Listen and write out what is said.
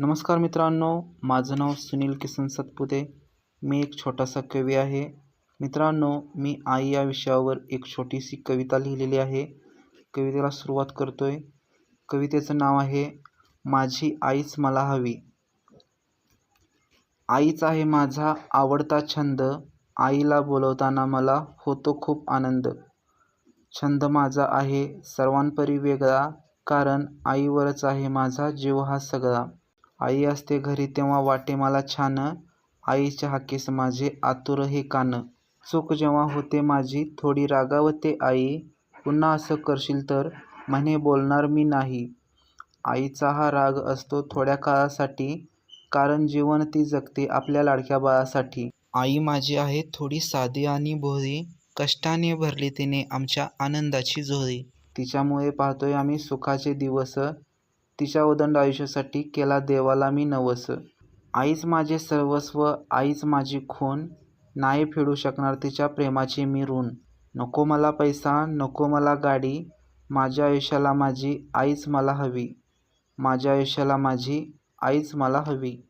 नमस्कार मित्रांनो माझं नाव सुनील किसन सतपुते. मी एक छोटासा कवी आहे. मित्रांनो मी आई या विषयावर एक छोटीशी कविता लिहिलेली आहे. कवितेला सुरुवात करतो आहे कवितेचं नाव आहे माझी आईच मला हवी. आईच आहे माझा आवडता छंद. आईला बोलवताना मला होतो खूप आनंद. छंद माझा आहे सर्वांपरी वेगळा. कारण आईवरच आहे माझा जीव हा सगळा. आई असते घरी तेव्हा वाटे मला छान. आईच्या हाकेस माझे आतुर हे कान. चूक जेव्हा होते माझी थोडी रागावते आई. पुन्हा असं करशील तर? म्हणे बोलणार मी नाही. आईचा हा राग असतो थोड्या काळासाठी कारण जीवन ती जगते आपल्या लाडक्या बाळासाठी. आई माझी आहे थोडी साधी आणि भोळी कष्टाने भरली तिने आमच्या आनंदाची झोळी तिच्यामुळे पाहतोय आम्ही सुखाचे दिवस. तिच्या उदंड आयुष्यासाठी केला देवाला मी नवस. आईच माझे सर्वस्व आईच माझी खून. नाही फेडू शकणार तिच्या प्रेमाची मी ऋण. नको मला पैसा नको मला गाडी. माझ्या आयुष्याला माझी आईच मला हवी. माझ्या आयुष्याला माझी आईच मला हवी.